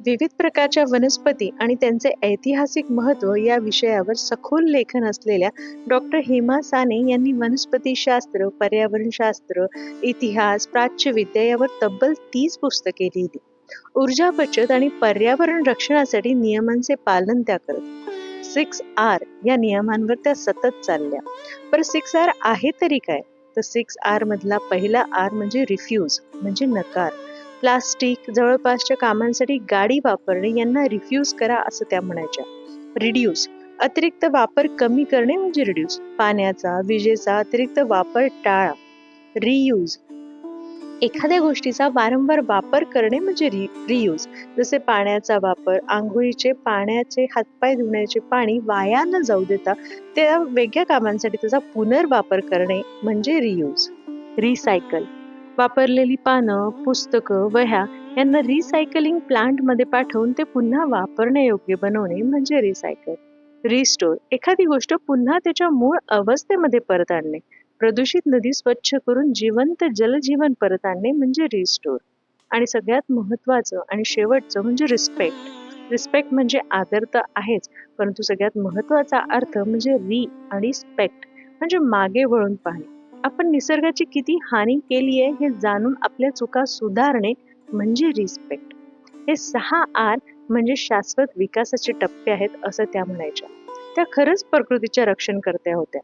विविध प्रकारच्या वनस्पती आणि त्यांचे ऐतिहासिक महत्त्व या विषयावर सखोल लेखन असलेल्या डॉक्टर हेमा साने यांनी वनस्पतीशास्त्र पर्यावरणशास्त्र इतिहास प्राच्यविद्या यावर तब्बल तीस पुस्तके लिहिली. ऊर्जा बचत आणि पर्यावरण रक्षणासाठी नियमांचे पालन त्या करत. सिक्स आर या नियमांवर त्या सतत चालल्या. पर सिक्स आर आहे तरी काय? तर सिक्स आर मधला पहिला आर म्हणजे रिफ्यूज म्हणजे नकार. प्लास्टिक जवळपासच्या कामांसाठी गाडी वापरणे यांना रिफ्यूज करा असं त्या म्हणायच्या. रिड्यूस अतिरिक्त वापर कमी करणे म्हणजे रिड्यूस पाण्याचा विजेचा अतिरिक्त वापर टाळा. रियूज एखाद्या गोष्टीचा वारंवार वापर करणे म्हणजे रि रियूज जसे पाण्याचा वापर आंघोळीचे पाण्याचे हातपाय धुण्याचे पाणी वाया न जाऊ देता त्या वेगळ्या कामांसाठी त्याचा पुनर्वापर करणे म्हणजे रियूज रिसायकल वापरलेली पानं पुस्तकं वह्या यांना रिसायकलिंग प्लांटमध्ये पाठवून ते पुन्हा वापरण्यायोग्य बनवणे म्हणजे रिसायकल रिस्टोर एखादी गोष्ट पुन्हा त्याच्या मूळ अवस्थेमध्ये परत आणणे. प्रदूषित नदी स्वच्छ करून जिवंत जलजीवन परत आणणे म्हणजे रिस्टोर आणि सगळ्यात महत्वाचं आणि शेवटचं म्हणजे रिस्पेक्ट रिस्पेक्ट म्हणजे आदर तर आहेच परंतु सगळ्यात महत्त्वाचा अर्थ म्हणजे री आणि स्पेक्ट म्हणजे मागे वळून पाहणे. आपण निसर्गाची किती हानी केली आहे हे जाणून आपल्या चुका सुधारणे म्हणजे रिस्पेक्ट हे सहा आर म्हणजे शाश्वत विकासाचे टप्पे आहेत असं त्या म्हणायच्या. त्या खरंच प्रकृतीच्या रक्षण करत्या होत्या.